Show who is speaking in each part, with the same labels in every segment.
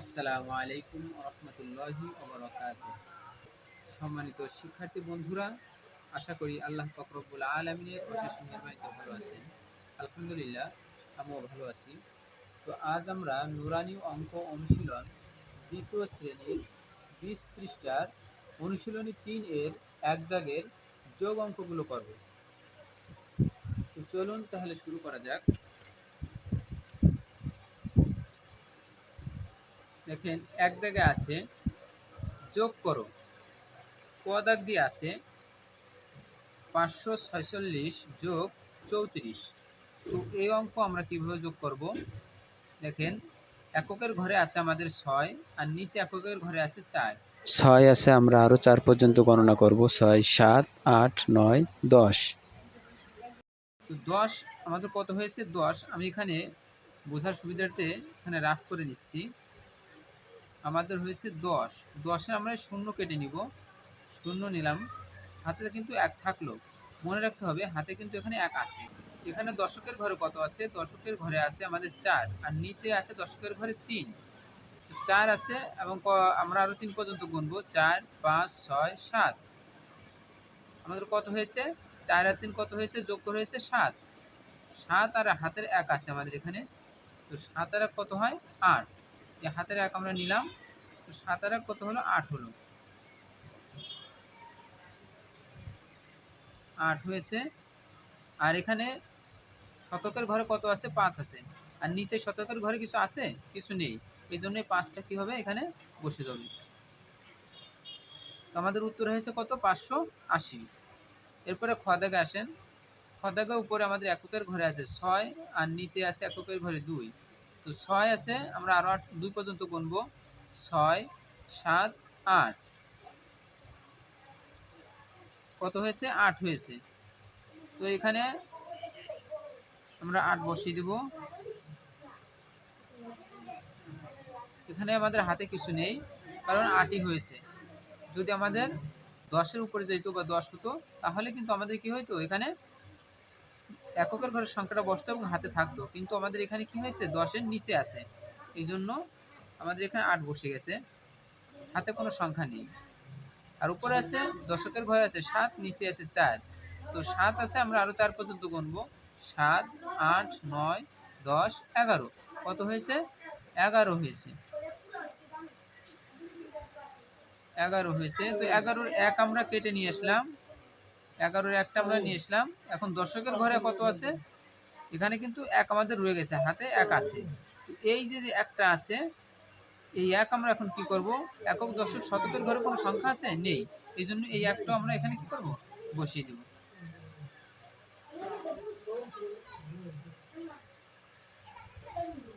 Speaker 1: আসসালামু আলাইকুম রহমতুল্লাহি সম্মানিত শিক্ষার্থী বন্ধুরা, আশা করি আল্লাহ ফকরবুল আলমিনের অশেষ মেহরবানিতে ভালো আছেন। আলহামদুলিল্লাহ, আমিও ভালো আছি। তো আজ আমরা নুরানি অঙ্ক অনুশীলন দ্বিতীয় শ্রেণির বিশ পৃষ্ঠার অনুশীলনী তিন এর এক দাগের যোগ অঙ্কগুলো করব। তো চলুন তাহলে শুরু করা যাক। দেখেন এক দাগে আছে যোগ করো। ক দাগ দিয়ে আছে পাঁচশো ছয়চল্লিশ যোগ চৌত্রিশ। তো এই অঙ্ক আমরা কীভাবে যোগ করব? দেখেন এককের ঘরে আছে আমাদের ছয় আর নিচে এককের ঘরে আছে চার।
Speaker 2: ছয় আছে আমরা আরও চার পর্যন্ত গণনা করব। ছয় সাত আট নয় দশ।
Speaker 1: তো দশ আমাদের কত হয়েছে? দশ। আমি এখানে বোঝার সুবিধার্থে এখানে রাফ করে নিচ্ছি। আমাদের হয়েছে দশ। দশে আমরা শূন্য কেটে নিব। শূন্য নিলাম। হাতে কিন্তু এক থাকল। মনে রাখতে হবে, হাতে কিন্তু এখানে এক আছে। এখানে দশকের ঘরে কত আছে? দশকের ঘরে আছে আমাদের চার। আর নিচে আছে দশকের ঘরে তিন। চার আছে এবং আমরা আরও তিন পর্যন্ত গুনবো। চার, পাঁচ, ছয়, সাত। আমাদের কত হয়েছে? চার আর তিন কত হয়েছে? যোগ করে হয়েছে সাত। সাত আর হাতের এক আছে আমাদের এখানে। তো সাত আর এক কত হয়? আট। এই হাতের এক আমরা নিলাম, তো সাত আর এক কত হলো? আট হলো। আট হয়েছে। আর এখানে শতকের ঘরে কত আছে? পাঁচ আছে। আর নিচে শতকের ঘরে কিছু আছে? কিছু নেই। এই জন্য পাঁচটা কি হবে? এখানে বসে যাবে। আমাদের উত্তর হয়েছে কত? পাঁচশো আশি। এরপরে খদাগে আসেন। খদাগে উপরে আমাদের এককের ঘরে আছে ছয়, আর নিচে আছে এককের ঘরে দুই। তো ছয় আছে, আমরা আরও আট, দুই পর্যন্ত গুনবো। ছয়, সাত, আট। কত হয়েছে? আট হয়েছে। তো এখানে আমরা আট বসিয়ে দেব। এখানে আমাদের হাতে কিছু নেই, কারণ আটই হয়েছে। যদি আমাদের দশের উপরে যেত বা দশ হতো, তাহলে কিন্তু আমাদের কি হইতো? এখানে এককের ঘরের সংখ্যাটা বসতো এবং হাতে থাকতো। কিন্তু আমাদের এখানে কি হয়েছে? দশের নিচে আছে। এই জন্য আমাদের এখানে আট বসে গেছে। হাতে কোনো সংখ্যা নেই। আর উপরে আছে, দশকের ঘরে আছে সাত, নিচে আছে চার। তো সাত আছে, আমরা আরও চার পর্যন্ত গুনবো। সাত, আট, নয়, দশ, এগারো। কত হয়েছে? এগারো হয়েছে। এগারো হয়েছে। তো এগারোর এক আমরা কেটে নিয়ে আসলাম। এগারোর একটা আমরা নিয়ে আসলাম এখন দর্শকের ঘরে কত আছে? এখানে কিন্তু এক আমাদের রয়ে গেছে হাতে এক আছে। এই যে যে একটা আছে এই এক আমরা এখন কি করব? একক দশক শতকের ঘরে কোনো সংখ্যা আছে? নেই। এই জন্য এই একটাও আমরা এখানে কি করব? বসিয়ে দেব।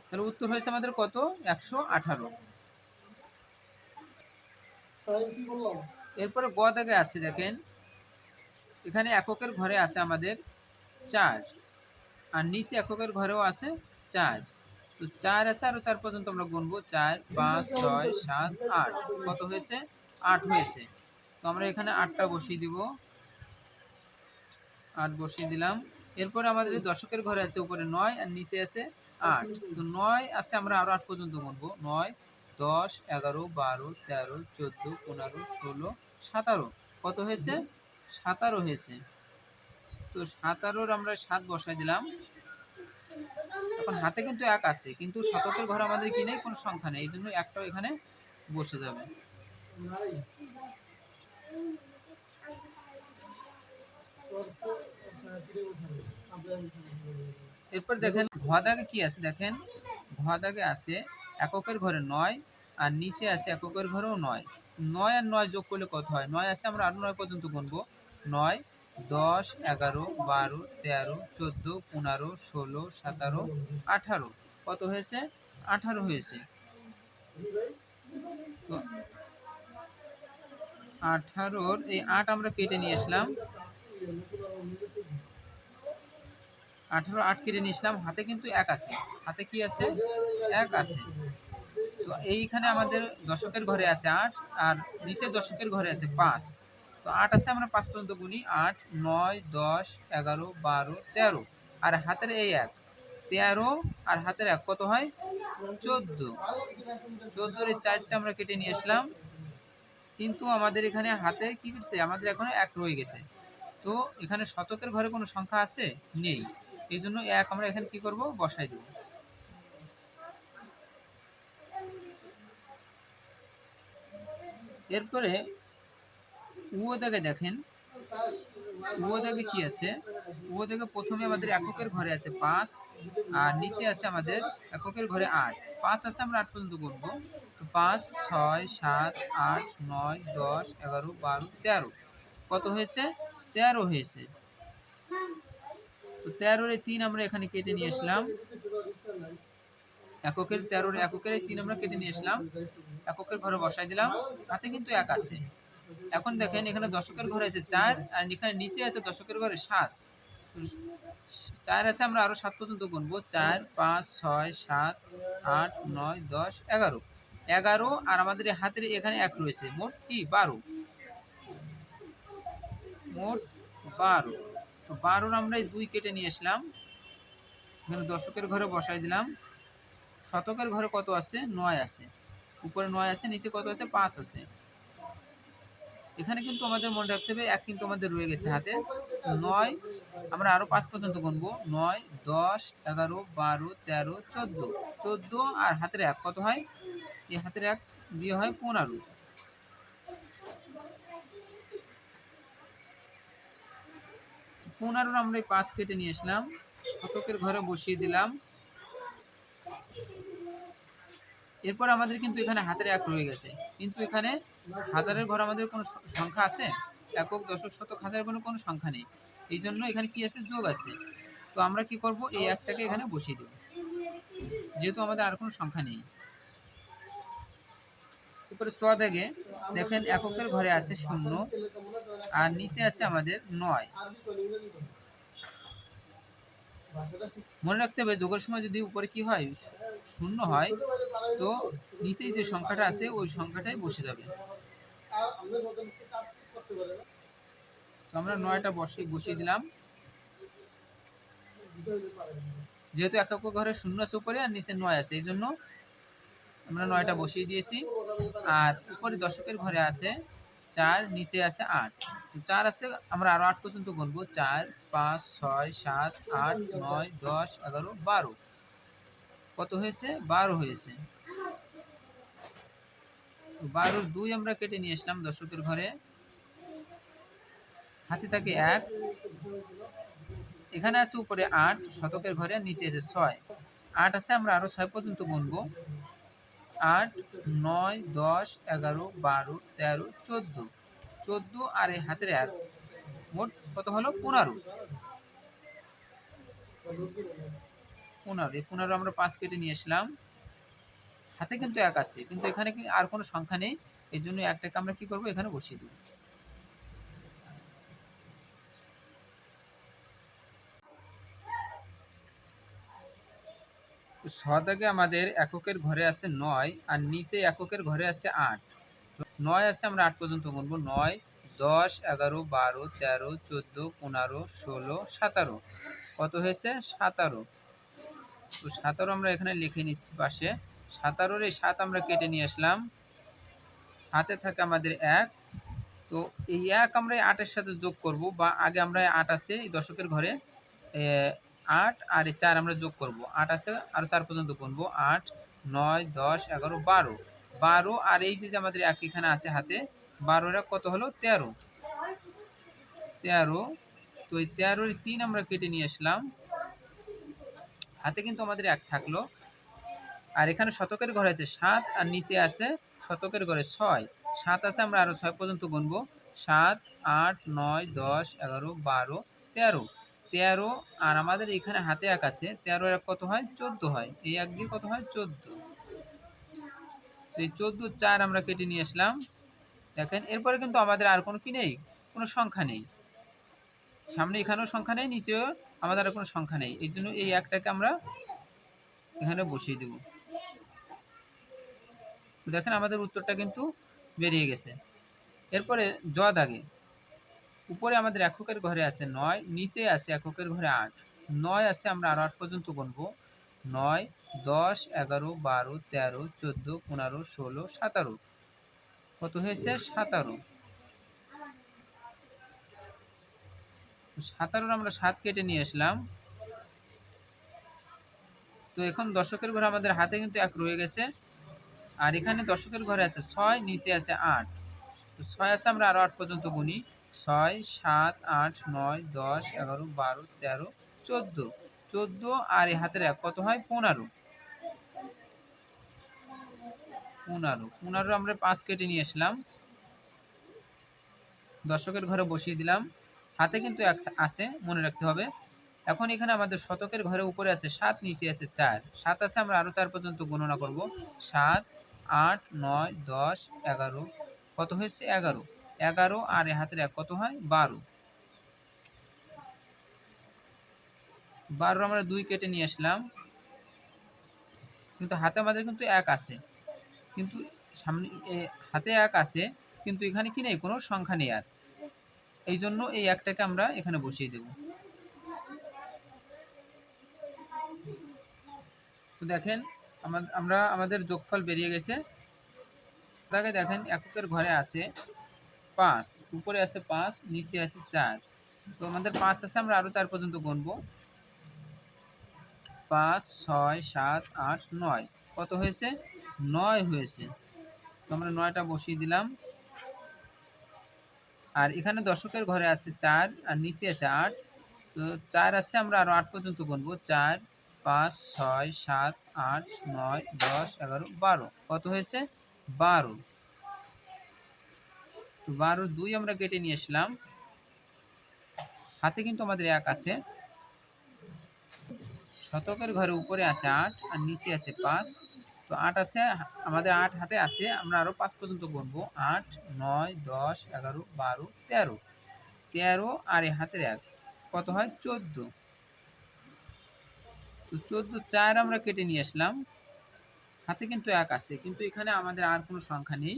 Speaker 1: তাহলে উত্তর হয়েছে আমাদের কত? একশো আঠারো। এরপরে গ দাগে আছে দেখেন। এখানে এককের ঘরে আছে আমাদের চার। আর নিচে এককের ঘরেও আছে চার। তো চার আছে আরও চার পর্যন্ত আমরা গুনবো চার, পাঁচ, ছয়, সাত, আট। কত হয়েছে? আট হয়েছে। তো আমরা এখানে আটটা বসিয়ে দিব। আট বসিয়ে দিলাম। এরপরে আমাদের দশকের ঘরে আছে উপরে নয় আর নিচে আছে আট। তো নয় আছে আমরা আরও আট পর্যন্ত গুনবো। নয়, দশ, এগারো, বারো, তেরো, চোদ্দ, পনেরো, ষোলো, সাতারো। কত হয়েছে? সাতারো হয়েছে। তো সাতারোর আমরা সাত বসাই দিলাম। এখন হাতে কিন্তু এক আছে, কিন্তু শতকের ঘর আমাদের কি নেই? কোনো সংখ্যা নেই। এই জন্য একটাও এখানে বসে যাবে। এরপর দেখেন ঘ দাগে কি আছে? দেখেন ঘ দাগে আছে এককের ঘরে নয় আর নিচে আছে এককের ঘরেও নয়। নয় আর নয় যোগ করলে কত হয়? নয় আছে, আমরা আরও নয় পর্যন্ত গুনবো। নয়, দশ, এগারো, বারো, তেরো, চোদ্দ, পনেরো, ষোলো, সতেরো, আঠারো। কত হয়েছে? আঠারো হয়েছে। আঠারোর এই আট আমরা কেটে নিয়ে আসলাম। আঠারো আট কেটে নিয়ে আসলাম। হাতে কিন্তু এক আছে। হাতে কি আছে? এক আছে। তো এইখানে আমাদের দশকের ঘরে আছে আট, আর নিচে দশকের ঘরে আছে পাঁচ। তো আট আছে আমরা পাঁচ পর্যন্ত গুনি আট, নয়, দশ, এগারো, বারো, তেরো। আর হাতের এই এক, তেরো আর হাতের এক, কত হয়? চোদ্দ। চোদ্দোর এই চারটে আমরা কেটে নিয়ে আসলাম। কিন্তু আমাদের এখানে হাতে কি করছে? আমাদের এখনও এক রয়ে গেছে। তো এখানে শতকের ঘরে কোনো সংখ্যা আছে? নেই। এই জন্য এক আমরা এখানে কি করব? বসাই দেব। এরপরে উও দাগে দেখেন। উও দাগে কি আছে? উও দাগে প্রথমে আমাদের এককের ঘরে আছে পাঁচ, আর নিচে আছে আমাদের এককের ঘরে আট। পাঁচ আছে আমরা আট পর্যন্ত করব। পাঁচ, ছয়, সাত, আট, নয়, দশ, এগারো, বারো, তেরো। কত হয়েছে? তেরো হয়েছে। তো তেরোর তিন আমরা এখানে কেটে নিয়ে আসলাম। এককের, তেরোর এককের তিন আমরা কেটে নিয়ে আসলাম। এককের ঘরে বসাই দিলাম। তাতে কিন্তু এক আছে। এখন দেখেন এখানে দশকের ঘরে আছে চার, আর এখানে নিচে আছে দশকের ঘরে সাত। চার আছে আমরা আরও সাত পর্যন্ত গুনবো। চার, পাঁচ, ছয়, সাত, আট, নয়, দশ, এগারো। এগারো আর আমাদের হাতের এখানে এক রয়েছে। মোট কি? বারো। মোট বারো। তো বারোর আমরা এই দুই কেটে নিয়ে আসলাম। এখানে দশকের ঘরে বসাই দিলাম। শতকের ঘরে কত আছে? নয় আছে। উপরে নয় আছে, নিচে কত আছে? পাঁচ আছে। এখানে কিন্তু আমাদের মনে রাখতে হবে, এক কিন্তু আমাদের রয়ে গেছে হাতে নয়। আমরা আরও পাঁচ পর্যন্ত গুনবো। নয়, দশ, এগারো, বারো, তেরো, চোদ্দ। চোদ্দ আর হাতের এক, কত হয়? এই হাতের এক দিয়ে হয় পনেরো। পনেরোর আমরা পাঁচ কেটে নিয়ে আসলাম। শতকের ঘরে বসিয়ে দিলাম। এরপর আমাদের কিন্তু এখানে হাতের এক রয়ে গেছে। কিন্তু এখানে হাজারের ঘর আমাদের কোনো সংখ্যা আছে? একক, দশক, শতক, হাজারের কোনো কোনো সংখ্যা নেই। এই জন্য এখানে কি আছে? যোগ আছে। তো আমরা কি করব? এই একটাকে এখানে বসিয়ে দেব। যেহেতু আমাদের আর কোনো সংখ্যা নেই। এরপরে চ দাগে দেখেন এককের ঘরে আছে শূন্য, আর নিচে আছে আমাদের নয়। মনে রাখতে হবে, যোগের সময় যদি উপরে কি হয় শূন্য হয়, তো নিচেই যে সংখ্যাটা আছে, ওই সংখ্যাটাই বসে যাবে। তো আমরা নয়টা বসিয়ে বসিয়ে দিলাম। যেহেতু এক এক ঘরে শূন্য আছে উপরে আর নিচে নয় আছে, এই জন্য আমরা নয়টা বসিয়ে দিয়েছি। আর উপরে দশকের ঘরে আছে চার, নিচে আছে আট। তো চার আছে, আমরা আরও আট পর্যন্ত গুনবো। চার, পাঁচ, ছয়, সাত, আট, নয়, দশ, এগারো, বারো। কত হয়েছে? বারো হয়েছে। বারোর দুই আমরা কেটে নিয়ে আসলাম দর্শকের ঘরে। হাতে থাকে এক। এখানে আছে উপরে আট, শতকের ঘরে নিচে আছে ছয়। আট আছে, আমরা আরও ছয় পর্যন্ত গুনবো। আট, নয়, দশ, এগারো, বারো, তেরো, চোদ্দ। চোদ্দ আর এই হাতের এক। মোট কত হলো? পনেরো। পনেরো, এই পনেরো আমরা পাঁচ কেটে নিয়ে আসলাম। হাতে কিন্তু এক আছে, কিন্তু এখানে কি আর কোনো সংখ্যা নেই, এই জন্য একটাকে আমরা কি করব? এখানে বসিয়ে দেবো। সদাগে আমাদের এককের ঘরে আছে নয়, আর নিচে এককের ঘরে আছে আট। নয় আছে আমরা আট পর্যন্ত গুনবো, নয়, দশ, এগারো, বারো, তেরো, চোদ্দ, পনেরো, ষোলো, সাতারো। কত হয়েছে? সাতারো। তো সাতারো আমরা এখানে লিখে নিচ্ছি পাশে। সাতারোর এই সাত আমরা কেটে নিয়ে আসলাম। হাতে থাকে আমাদের এক। তো এই এক আমরা আটের সাথে যোগ করব বা আগে আমরা আট আছে এই দশকের ঘরে। আট আর এই চার আমরা যোগ করব। আট আছে আর চার পর্যন্ত গুনবো। আট, নয়, দশ, এগারো, বারো। বারো আর এই যে আমাদের এক এখানে আছে হাতে, বারোরা কত হলো? তেরো। তেরো। তো এই তেরোর তিন আমরা কেটে নিয়ে আসলাম। হাতে কিন্তু আমাদের এক থাকল। আর এখানে শতকের ঘরে আছে সাত, আর নিচে আছে শতকের ঘরে ছয়। সাত আছে, আমরা আরও ছয় পর্যন্ত গুনবো। সাত, আট, নয়, দশ, এগারো, বারো, তেরো। তেরো, আর আমাদের এখানে হাতে এক আছে। তেরো এক কত হয়? চোদ্দ হয়। এই এক দিয়ে কত হয়? চোদ্দ। এই চোদ্দ, চার আমরা কেটে নিয়ে আসলাম। দেখেন, এরপরে কিন্তু আমাদের আর কোনো কি নেই? কোনো সংখ্যা নেই। সামনে এখানেও সংখ্যা নেই, নিচেও আমাদের আর কোনো সংখ্যা নেই। এই জন্য এই একটাকে আমরা এখানে বসিয়ে দেব। দেখেন আমাদের উত্তরটা কিন্তু বেরিয়ে গেছে। এরপরে জ দাগে। উপরে আমাদের এককের ঘরে আছে নয়, নিচে আছে এককের ঘরে আট। নয় আছে আমরা আরও আট পর্যন্ত গুনবো। নয়, দশ, এগারো, বারো, তেরো, চোদ্দ, পনেরো, ষোলো, সাতারো। কত হয়েছে? সাতারো। সাতারোর আমরা সাত কেটে নিয়ে আসলাম। তো এখন দশকের ঘরে আমাদের হাতে কিন্তু এক রয়ে গেছে। আর এখানে দশকের ঘরে আছে ছয়, নিচে আছে আট। তো ছয় আছে আমরা আরও আট পর্যন্ত গুনি। ছয়, সাত, আট, নয়, দশ, এগারো, বারো, তেরো, চোদ্দ। চোদ্দ আর এই হাতের এক। কত হয়? পনেরো। পনেরো। পনেরো আমরা পাঁচ কেটে নিয়ে আসলাম। দর্শকের ঘরে বসিয়ে দিলাম। হাতে কিন্তু এক আছে, মনে রাখতে হবে। এখন এখানে আমাদের শতকের ঘরে উপরে আছে সাত, নিচে আছে চার। সাত আছে, আমরা আরও চার পর্যন্ত গণনা করব। সাত, আট, নয়, দশ, এগারো। কত হয়েছে? এগারো। এগারো আর এ হাতের এক কত হয়? বারো। বারো আমরা দুই কেটে নিয়ে আসলাম। কিন্তু হাতে আমাদের কিন্তু এক আছে। কিন্তু সামনে হাতে এক আছে, কিন্তু এখানে কি নেই? কোনো সংখ্যা নেই আর। এই জন্য এই একটাকে আমরা এখানে বসিয়ে দেব। তো দেখেন, আমা- আমরা আমাদের যোগফল বেরিয়ে গেছে। তাকে দেখেন, এককের ঘরে আছে পাঁচ, উপরে আছে পাঁচ, নিচে আছে চার। তো আমাদের পাঁচ আছে, আমরা আরও চার পর্যন্ত গুনবো। পাঁচ, ছয়, সাত, আট, নয়। কত হয়েছে? নয় হয়েছে। তো আমরা নয়টা বসিয়ে দিলাম। আর এখানে দশকের ঘরে আছে চার, আর নিচে আছে আট। তো চার আছে, আমরা আরও আট পর্যন্ত গুনবো। চার, পাঁচ, ছয়, সাত, আট, নয়, দশ, এগারো, বারো। কত হয়েছে? বারো। বারো দুই আমরা কেটে নিয়ে আসলাম। হাতে কিন্তু আমাদের এক আছে। শতকের ঘরে উপরে আছে আট, আর নিচে আছে পাঁচ। তো আট আছে আমাদের আট হাতে আছে, আমরা আরও পাঁচ পর্যন্ত গুনবো। আট, নয়, দশ, এগারো, বারো, তেরো। তেরো আর এ হাতের এক। কত হয়? চোদ্দ। তো চোদ্দ, চার আমরা কেটে নিয়ে আসলাম। হাতে কিন্তু এক আছে, কিন্তু এখানে আমাদের আর কোনো সংখ্যা নেই।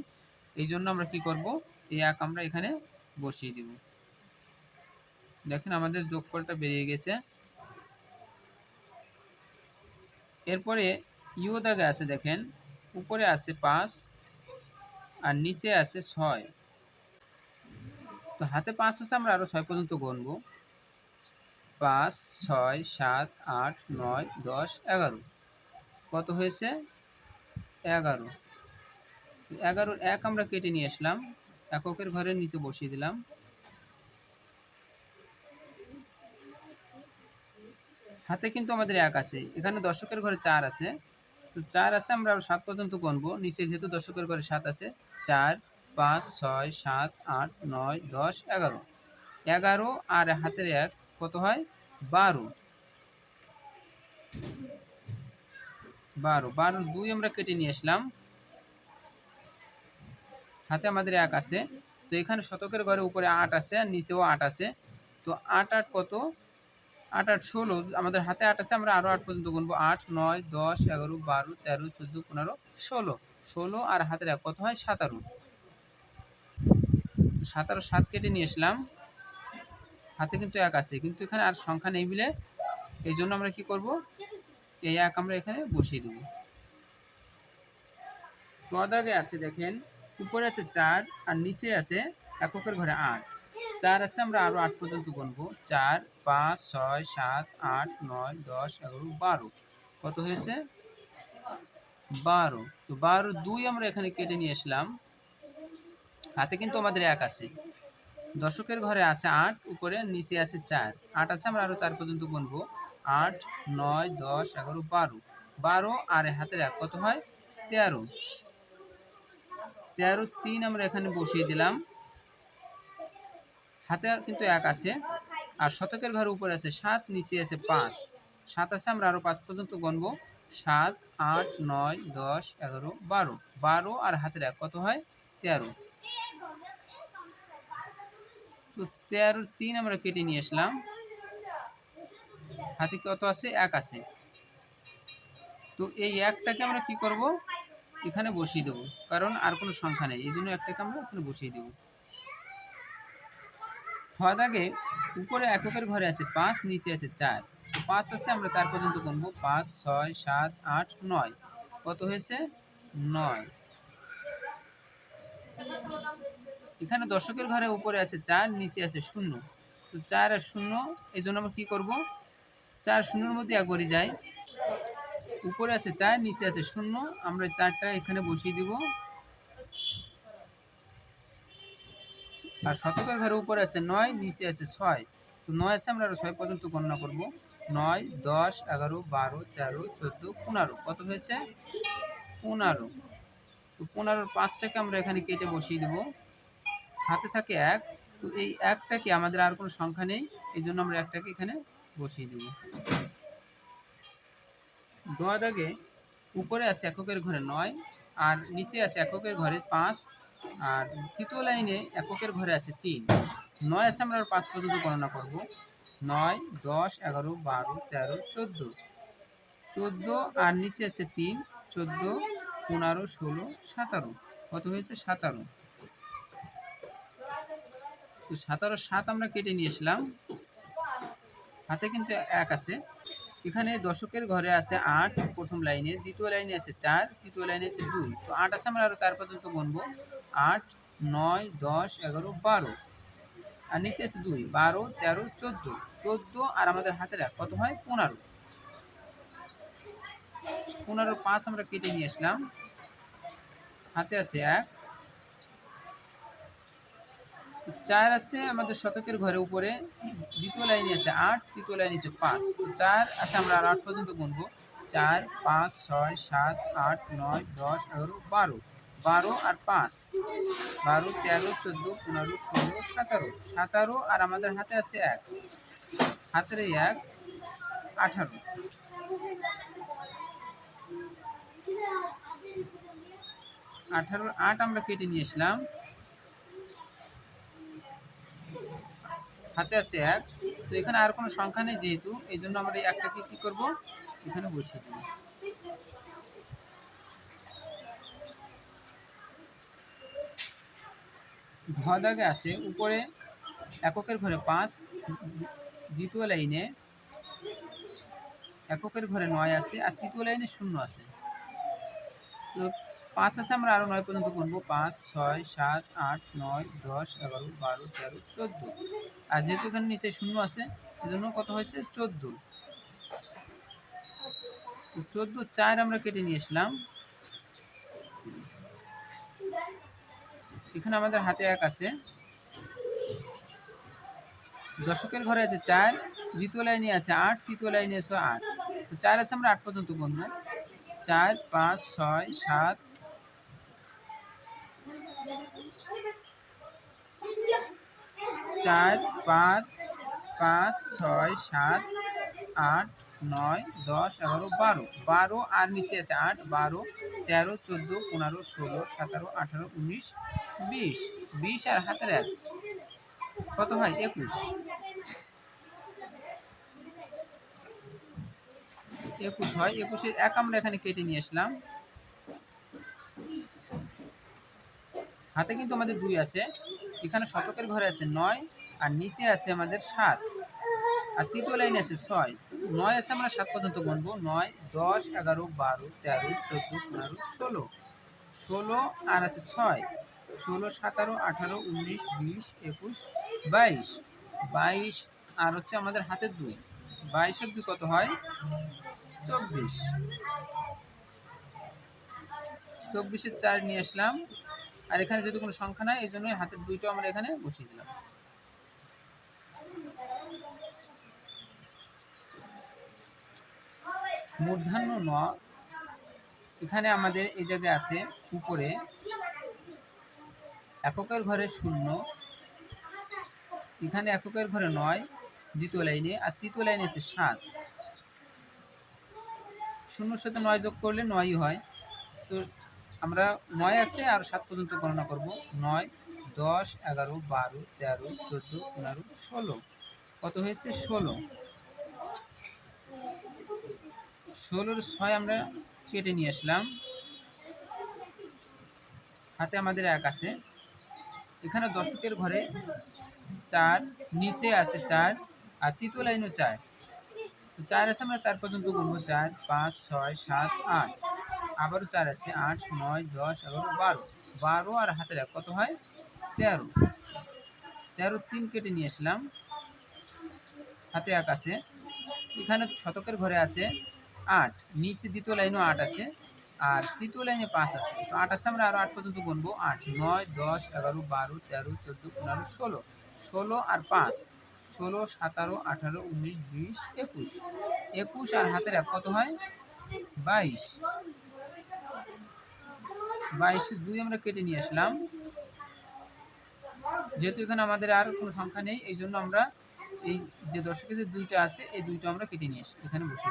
Speaker 1: এই জন্য আমরা কি করব? এই এক আমরা এখানে বসিয়ে দিব। দেখেন আমাদের যোগফলটা বেরিয়ে গেছে। এরপরে ইউ দাগে আছে দেখেন, উপরে আছে পাঁচ আর নিচে আছে ছয়। তো হাতে পাঁচ আছে, আমরা আরও ছয় পর্যন্ত গুনবো পাঁচ, ছয়, সাত, আট, নয়, দশ, এগারো। কত হয়েছে? এগারো। এগারোর এক আমরা কেটে নিয়ে আসলাম। এককের ঘরের নিচে বসিয়ে দিলাম। হাতে কিন্তু আমাদের এক আছে। এখানে দশকের ঘরে চার আছে। তো চার আছে, আমরা সাত পর্যন্ত গুনবো। নিচে যেহেতু দশকের ঘরে সাত আছে, চার, পাঁচ, ছয়, সাত, আট, নয়, দশ, এগারো। এগারো আর হাতের এক কত হয়? বারো। বারো। বারো দুই আমরা কেটে নিয়ে আসলাম। হাতে আমাদের এক আছে। তো এখানে শতকের ঘরে উপরে আট আছে আর নিচেও আট আছে। তো আট আট কত? আট আট, ষোলো, আমাদের হাতে আট আছে, আমরা আরও আট পর্যন্ত গুনবো। আট, নয়, দশ, এগারো, বারো, তেরো, চোদ্দ, পনেরো, ষোলো। ষোলো আর হাতের এক, কত হয়? সাতারো। সাতারো, সাত কেটে নিয়ে আসলাম। হাতে কিন্তু এক আছে, কিন্তু এখানে আর সংখ্যা নেই বলে এই জন্য আমরা কি করব? এই এক আমরা এখানে বসিয়ে দেব। পদাগে আছে, দেখেন। উপরে আছে চার আর নিচে আছে এককের ঘরে আট। চার আছে, আমরা আরও আট পর্যন্ত গুনবো। চার পাঁচ, ছয়, সাত, আট, নয়, দশ, এগারো, বারো। কত হয়েছে? বারো। তো বারো দুই আমরা এখানে কেটে নিয়ে আসলাম। হাতে কিন্তু আমাদের এক আছে। দশকের ঘরে আছে আট, উপরে নিচে আছে চার। আট আছে, আমরা আরও চার পর্যন্ত গুনবো। আট, নয়, দশ, এগারো, বারো। বারো আর হাতের এক, কত হয়? তেরো। তেরো তিন আমরা এখানে বসিয়ে দিলাম। হাতে কিন্তু এক আছে। আর শতকের ঘর উপরে আছে সাত, নিচে আছে পাঁচ। সাত আছে আমরা আরও পাঁচ পর্যন্ত গণবো। সাত, আট, নয়, দশ, এগারো, বারো। বারো আর হাতের এক কত হয়? তেরো। তো তেরো তিন আমরা কেটে নিয়ে আসলাম। হাতে কত আছে? এক আছে। তো এই একটাকে আমরা কি করব? এখানে বসিয়ে দেবো। কারণ আর কোনো সংখ্যা নেই। এই জন্য একটাকে আমরা এখানে বসিয়ে দেবো। হওয়ার আগে উপরে এককের ঘরে আছে পাঁচ, নিচে আছে চার। পাঁচ আছে, আমরা চার পর্যন্ত গুনবো। পাঁচ, ছয়, সাত, আট, নয়। কত হয়েছে? নয়। এখানে দশকের ঘরে উপরে আছে চার, নিচে আছে শূন্য। তো চার আর শূন্য, এই জন্য আমরা কী করব? চার শূন্যর মধ্যে একবারই যাই। উপরে আছে চার, নিচে আছে শূন্য। আমরা চারটা এখানে বসিয়ে দিব। আর শতকের ঘরে উপরে আছে নয়, নিচে আছে ছয়। তো নয় আছে আমরা ছয় পর্যন্ত গণনা করব। নয়, দশ, এগারো, বারো, তেরো, চোদ্দ, পনেরো। কত হয়েছে? পনেরো। তো পনেরোর পাঁচটাকে আমরা এখানে কেটে বসিয়ে দেব। হাতে থাকে এক। তো এই একটাকে আমাদের আর কোনো সংখ্যা নেই। এই জন্য আমরা একটাকে এখানে বসিয়ে দেব। দোয়া দাগে উপরে আছে এককের ঘরে নয় আর নিচে আছে এককের ঘরে পাঁচ। আর তৃতীয় লাইনে এককের ঘরে আছে তিন। নয় আছে আমরা পাঁচ পর্যন্ত গণনা করব। নয়, দশ, এগারো, বারো, তেরো, চোদ্দ। চোদ্দ আর নিচে আছে তিন, চোদ্দ, পনেরো, ষোলো, সাতারো। কত হয়েছে? সাতারো। তো সাতারো, সাত আমরা কেটে নিয়ে এসলাম হাতে কিন্তু এক আছে। এখানে দশকের ঘরে আছে আট, প্রথম লাইনে। দ্বিতীয় লাইনে আছে চার, তৃতীয় লাইনে আছে দুই। তো আট আছে আমরা আরও চার পর্যন্ত গুনবো। আট, নয়, দশ, এগারো, বারো। আর নিচে আছে দুই, বারো, তেরো, চোদ্দ। চোদ্দ আর আমাদের হাতের এক। কত হয়? পনেরো। পনেরো, পাঁচ আমরা কেটে নিয়ে আসলাম। হাতে আছে এক। চার আছে আমাদের শতকের ঘরে উপরে। দ্বিতীয় লাইনে আছে আট, তৃতীয় লাইনে আছে পাঁচ। চার আছে আমরা আর আট পর্যন্ত গুনবো। চার, পাঁচ, ছয়, সাত, আট, নয়, দশ, এগারো, বারো। বারো আর পাঁচ। বারো, তেরো, চোদ্দ, পনেরো, ষোলো, সতেরো। সতেরো আর আমাদের হাতে আছে এক। হাতের এক, আঠারো। আঠারো, আট আমরা কেটে নিয়ে আসলাম হাতে আছে এক। তো এখানে আর কোনো সংখ্যা নেই যেহেতু, এই জন্য আমরা এই একটাকে কি করব? এখানে বসিয়ে দেবো। ঘ দাগে আছে, উপরে এককের ঘরে পাঁচ, দ্বিতীয় লাইনে এককের ঘরে নয় আছে আর তৃতীয় লাইনে শূন্য আছে। তো পাঁচ আছে আমরা আরও নয় পর্যন্ত গুনবো। পাঁচ, ছয়, সাত, আট, নয়, দশ, এগারো, বারো, তেরো, চোদ্দ। আর যেহেতু এখানে নিচে শূন্য আছে, এজন্য কত হয়েছে? চোদ্দ। চোদ্দ, চার আমরা কেটে নিয়ে আসলাম। এখানে আমাদের হাতে এক আছে। দশকের ঘরে আছে চার, দ্বিতীয় লাইনে আছে আট, তৃতীয় লাইনে আছে আট। তো চার আছে আমরা আট পর্যন্ত গুনবো। চার, পাঁচ, ছয়, সাত, চার, পাঁচ পাঁচ, ছয়, সাত, আট, নয়, দশ, এগারো, বারো। বারো আর নিচে আছে আট, বারো তেরো, চোদ্দ, পনেরো, ষোলো, সতেরো, আঠারো, উনিশ, বিশ। বিশ আর হাতের এক। কত হয়? একুশ। একুশ হয়। একুশের এক আমরা এখানে কেটে নিয়ে আসলাম। হাতে কিন্তু আমাদের দুই আছে। এখানে শতকের ঘরে আছে নয় আর নিচে আছে আমাদের সাত। আর তৃতীয় লাইনে আছে ছয়। নয় আছে আমরা সাত পর্যন্ত গুনবো। নয়, দশ, এগারো, বারো, তেরো, চোদ্দ, পনেরো, ষোলো। ষোলো আর আছে ছয়। ষোলো, সতেরো, আঠারো, উনিশ, বিশ, একুশ, বাইশ। বাইশ আর হচ্ছে আমাদের হাতের দুই। বাইশের দুই কত হয়? চব্বিশ। চব্বিশের চার নিয়ে আসলাম। আর এখানে যেহেতু কোনো সংখ্যা নাই, এই জন্যই হাতের দুইটা আমরা এখানে বসিয়ে দিলাম। মূর্ধান্য ন এখানে আমাদের এই জায়গায় আছে উপরে। এককের ঘরে শূন্য। এখানে এককের ঘরে নয়, দ্বিতীয় লাইনে, আর তৃতীয় লাইনে আছে সাত। শূন্যর সাথে নয় যোগ করলে নয়ই হয়। তো আমরা নয় আছে আর সাত পর্যন্ত গণনা করব। নয়, দশ, এগারো, বারো, তেরো, চোদ্দ, পনেরো, ষোলো। কত হয়েছে? ষোলো। ষোলোর ছয় আমরা কেটে নিয়ে আসলাম। হাতে আমাদের এক আছে। এখানে দশকের ঘরে চার, নিচে আছে চার, আর তৃতীয় লাইনও চার। চার আছে আমরা, চার পর্যন্ত গুনবো চার, পাঁচ, ছয়, সাত, আট। আবারও চার আছে, আট, নয়, দশ, এগারো, বারো। বারো আর হাতের এক, কত হয়? তেরো। তেরো, তিন কেটে নিয়ে আসলাম। হাতে এক আছে। এখানে শতকের ঘরে আছে। আট, নিচে দ্বিতীয় লাইনও আট আছে, আর তৃতীয় লাইনে পাঁচ আছে। তো আট আছে, আমরা আরও আট পর্যন্ত গুনবো। আট, নয়, দশ, এগারো, বারো, তেরো, চোদ্দ, পনেরো, ষোলো। ষোলো আর পাঁচ, ষোলো, সতেরো, আঠারো, উনিশ, বিশ, একুশ। একুশ আর হাতের এক কত হয়? বাইশ। বাইশে দুই আমরা কেটে নিয়ে আসলাম। যেহেতু এখানে আমাদের আর কোনো সংখ্যা নেই, এই জন্য আমরা এই যে দশকের যে দুইটা আছে এই দুইটা আমরা কেটে নিয়ে আসি এখানে বসে।